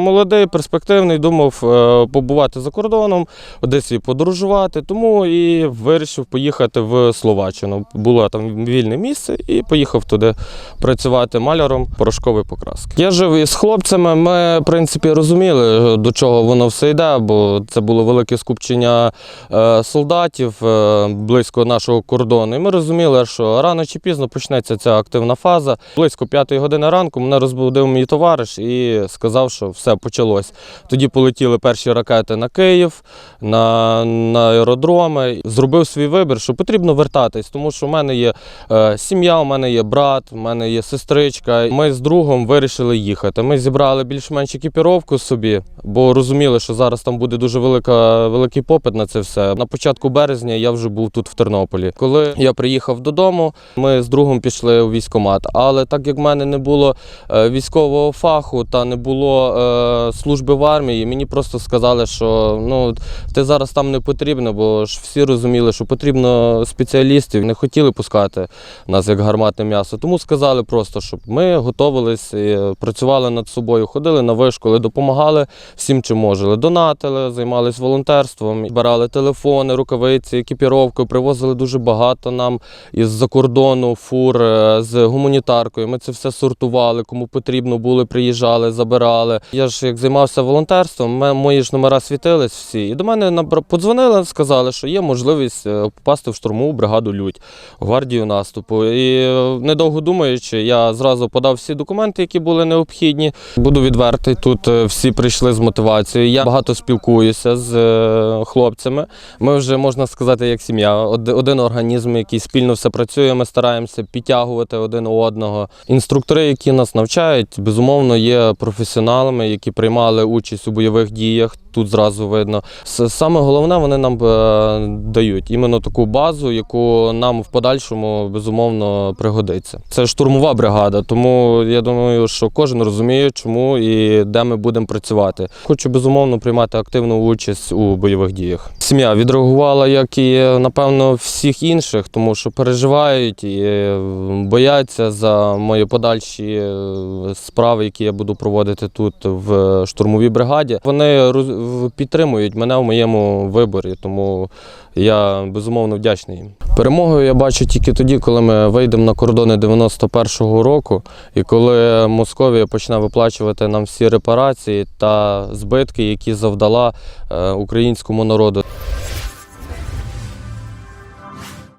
Молодий, перспективний, думав е, побувати за кордоном, десь і подорожувати, тому і вирішив поїхати в Словаччину. Було там вільне місце і поїхав туди працювати маляром порошкової покраски. Я жив із хлопцями. Ми, в принципі, розуміли, до чого воно все йде, бо це було велике скупчення е, солдатів е, близько нашого кордону. І ми розуміли, що рано чи пізно почнеться ця активна фаза. Близько п'ятої години ранку мене розбудив мій товариш і сказав, що все почалось. Тоді полетіли перші ракети на Київ, на, на аеродроми. Зробив свій вибір, що потрібно вертатись, тому що в мене є е, сім'я, у мене є брат, у мене є сестричка. Ми з другом вирішили їхати. Ми зібрали більш-менш екіпіровку собі, бо розуміли, що зараз там буде дуже велика, великий попит на це все. На початку березня я вже був тут в Тернополі. Коли я приїхав додому, ми з другом пішли у військкомат. Але так як в мене не було е, військового фаху та не було е, служби в армії, мені просто сказали, що ну ти зараз там не потрібно, бо ж всі розуміли, що потрібно спеціалістів. Не хотіли пускати нас як гарматне м'ясо. Тому сказали просто, щоб ми готувалися, працювали над собою, ходили на вишколи, допомагали всім, чим можели. Донатили, займалися волонтерством, збирали телефони, рукавиці, екіпіровку, привозили дуже багато нам із-за кордону фур е, з гуманітаркою. Ми це все сортували, кому потрібно були, приїжджали, забирали. Ж як займався волонтерством, ме- мої ж номера світились всі. І до мене подзвонили, сказали, що є можливість е, попасти в штурмову бригаду Людь, гвардію наступу. І е, недовго думаючи, я зразу подав всі документи, які були необхідні. Буду відвертий. Тут е, всі прийшли з мотивацією. Я багато спілкуюся з хлопцями. Ми вже можна сказати, як сім'я. Один організм, який спільно все працює. Ми стараємося підтягувати один одного. Інструктори, які нас навчають, безумовно, є професіоналами, які приймали участь у бойових діях. Тут зразу видно. Саме головне, вони нам е, дають іменно таку базу, яку нам в подальшому безумовно пригодиться. Це штурмова бригада, тому я думаю, що кожен розуміє, чому і де ми будемо працювати. Хочу безумовно приймати активну участь у бойових діях. Сім'я відреагувала, як і напевно всіх інших, тому що переживають і бояться за мої подальші е, справи, які я буду проводити тут в штурмовій бригаді. Вони підтримують мене в моєму виборі, тому я безумовно вдячний їм. Перемогою я бачу тільки тоді, коли ми вийдемо на кордони 91-го року, і коли Московія почне виплачувати нам всі репарації та збитки, які завдала е, українському народу.